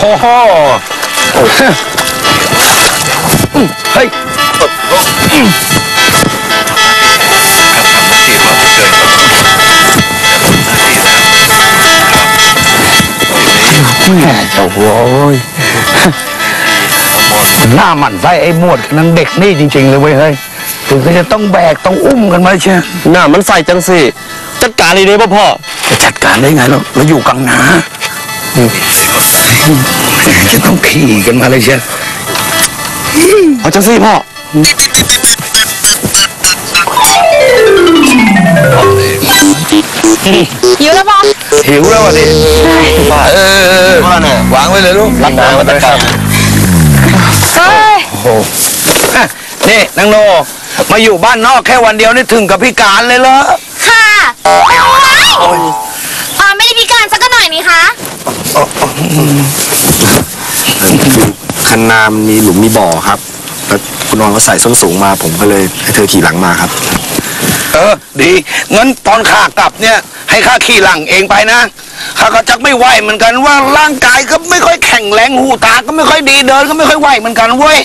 โหเฮ้ยแม่เจ้าโว้ยหน้าหมันไส้ไอ้หมวดกับนางเด็กนี่จริง ๆ เลยเว้ยเฮ้ยถึงก็จะต้องแบกต้องอุ้มกันมาเชียวหน้ามันใส่จังสิจัดการดีๆป่ะพ่อจะจัดการได้ไงเราเราอยู่กลางนา จะต้องขี่กันมาเลยเชียวเอาจังสิพ่อ หิวแล้วปะหิวแล้วอะดิเออพ่อน่ะวางไว้เลยลูกรักน้ำมันตะการเฮ้ยโอ้โหนี่นางโน มาอยู่บ้านนอกแค่วันเดียวนี่ถึงกับพิการเลยเหรอ ค่ะ คันนามมีหลุมมีบ่อครับ แล้วคุณนอนก็ใส่ส้นสูงมา ผมก็เลยให้เธอขี่หลังมาครับ เออ ดีงั้นตอนขากลับเนี่ย ให้ข้าขี่หลังเองไปนะข้าก็จักไม่ไหวเหมือนกันว่าร่างกายก็ไม่ค่อยแข็งแรงหูตาก็ไม่ค่อยดีเดินก็ไม่ค่อยไหวเหมือนกันเว้ย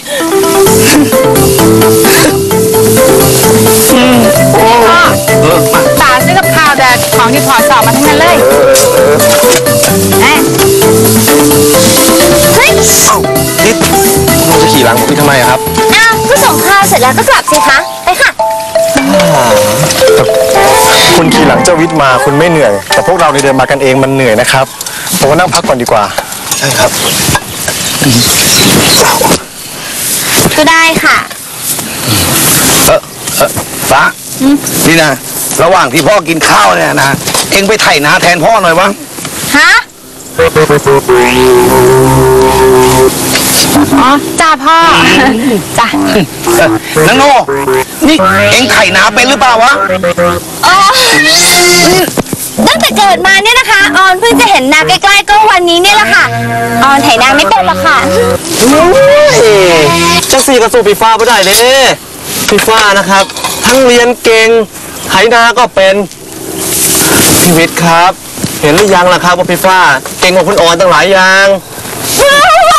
เสร็จแล้วก็กลับสิคะ ไปค่ะ คุณขี่หลังเจ้าวิทย์มาคุณไม่เหนื่อย แต่พวกเราในยเดินมากันเองมันเหนื่อยนะครับผมว่านั่งพักก่อนดีกว่า ใช่ครับ ก็ได้ค่ะ เออเออฟ้านี่นะ ระหว่างที่พ่อกินข้าวเนี่ยนะ เอ็งไปไถนาแทนพ่อหน่อยวะฮะ อ๋อจ้าพ่อ จ้าเออ นางโนนี่เอ็งไถนาเป็นหรือเปล่าวะอ๋อตั้งแต่เกิดมาเนี่ยนะคะออนเพิ่งจะเห็นนาใกล้ๆก็วันนี้เนี่ยแหละค่ะออนไถนาไม่เป็นหรอกค่ะจังสี่กระสูปีฟ้าไม่ได้เด้ปีฟ้านะครับ ทั้งเรียนเก่งไถนาก็เป็นพี่วิทย์ครับ เห็นหรือยังล่ะครับว่าพี่ฟ้า เก่งกว่าคุณออนตั้งหลายอย่างว้าย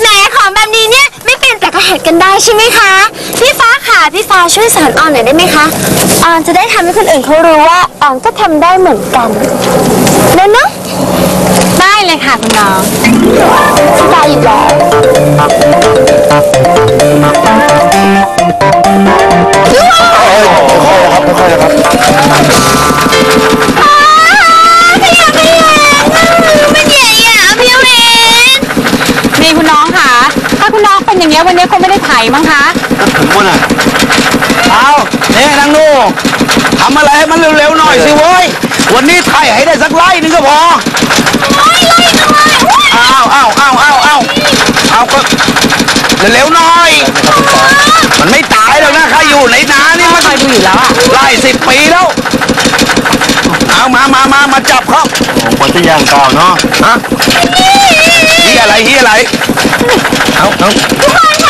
แหมของแบบนี้เนี่ยไม่เป็นแต่ก็เห็นกันได้ใช่ไหมคะ พี่ฟ้าค่ะพี่ฟ้าช่วยสอนออนหน่อยได้ไหมคะออนจะได้ทำให้คนอื่นเขารู้ว่าออนก็ทำได้เหมือนกันนะเนาะได้เลยค่ะคุณน้องได้อยู่แล้ว อยสิเว้ย วันนี้ไถให้ได้สักไร่หนึงก็พอเอาเอาเอาเอาเอาเอาก็เร็วๆหน่อย มันไม่ตายหรอกนะข้าอยู่ในนานี่มันคอยดูอยู่แล้วอะไล่สิบปีแล้ว เอามามามามาจับเขาผมคนที่ย่างเก่าเนาะฮะเฮียอะไรเฮียอะไร เอาเอา ทุกคน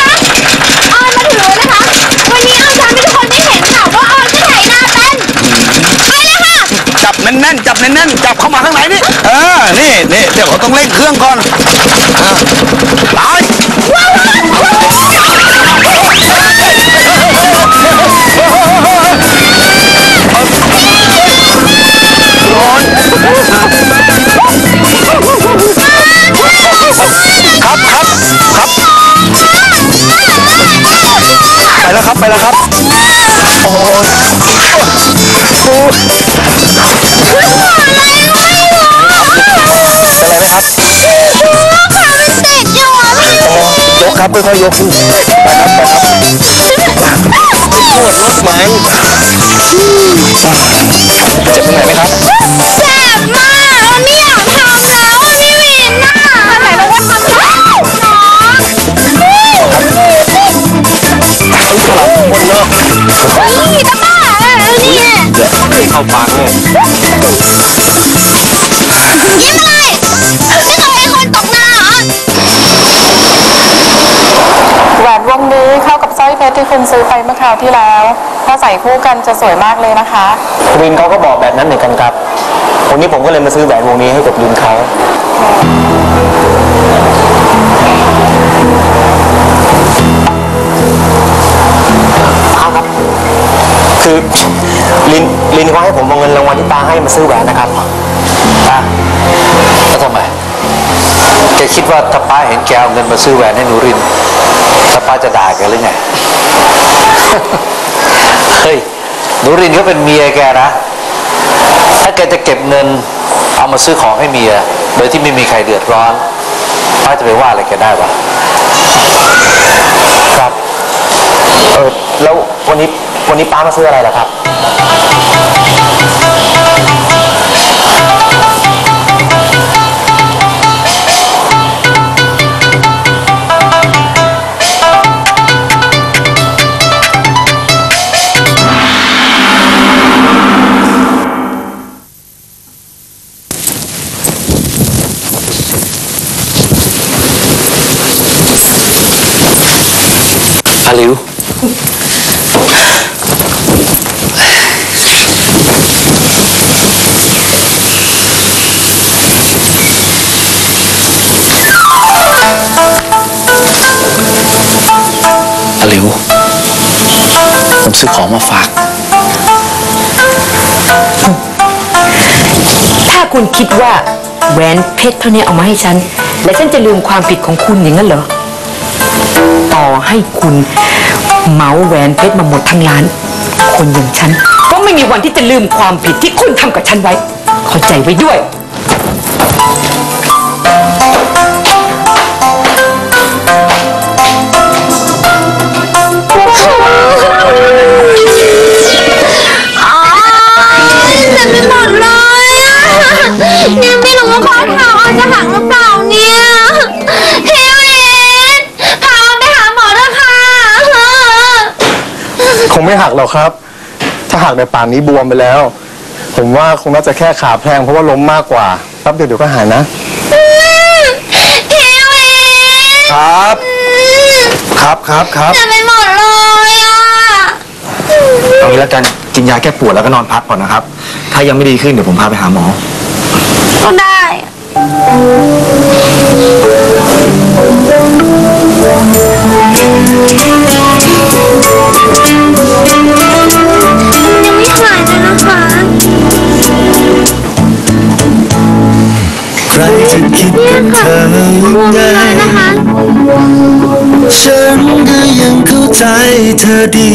แน่นจับเข้ามาข้างในนี่เออนี่นี่เดี๋ยวเขาต้องเร่งเครื่องก่อนอะตายครับครับครับไปแล้วครับไปแล้วครับโอ้โห เป็นไรไหมครับขามันติดอยู่อะพี่ยกครับค่อยๆยกขึ้นไปครับไปครับปวดรถไหมเจ็บตรงไหนไหมครับเจ็บมากออนไม่อย ไปเมื่อคราวที่แล้ว ถ้าใส่คู่กันจะสวยมากเลยนะคะ วินเขาก็บอกแบบนั้นเหมือนกันครับวันนี้ผมก็เลยมาซื้อแหวนวงนี้ให้กับลินเขา ป้าครับ คือลินลินเขาให้ผมเอาเงินรางวัลที่ป้าให้มาซื้อแหวนนะครับอะแล้วทำไม แกคิดว่าถ้าป้าเห็นแกเอาเงินมาซื้อแหวนให้หนูริน ถ้าป้าจะด่าแกหรือไง เฮ้ยหนูรินก็เป็นเมียแกนะ ถ้าแกจะเก็บเงิน เอามาซื้อของให้เมีย โดยที่ไม่มีใครเดือดร้อน ป้าจะไปว่าอะไรแกได้ปะครับ เออแล้ววันนี้วันนี้ป้ามาซื้ออะไรล่ะครับ อาลิว อาลิว ผมซื้อของมาฝาก ถ้าคุณคิดว่าแหวนเพชรเท่านี้เอามาให้ฉัน และฉันจะลืมความผิดของคุณอย่างนั้นเหรอ ต่อให้คุณเมาแหวนเพชรมาหมดทั้งร้าน คนอย่างฉัน ก็ไม่มีวันที่จะลืมความผิดที่คุณทำกับฉันไว้ เข้าใจไว้ด้วย หักหรอกครับ ถ้าหักในป่านนี้บวมไปแล้ว ผมว่าคงน่าจะแค่ขาแพลงเพราะว่าล้มมากกว่าแป๊บเดียวเดี๋ยวก็หายนะ พี่วินครับ ครับครับครับเต็มไปหมดเลยอะเอางี้แล้วกันกินยาแก้ปวดแล้วก็นอนพักก่อนนะครับ ถ้ายังไม่ดีขึ้นเดี๋ยวผมพาไปหาหมอ ก็ได้ยั จะคิดถึงเธอยังไงฉันก็ยังเข้าใจเธอดี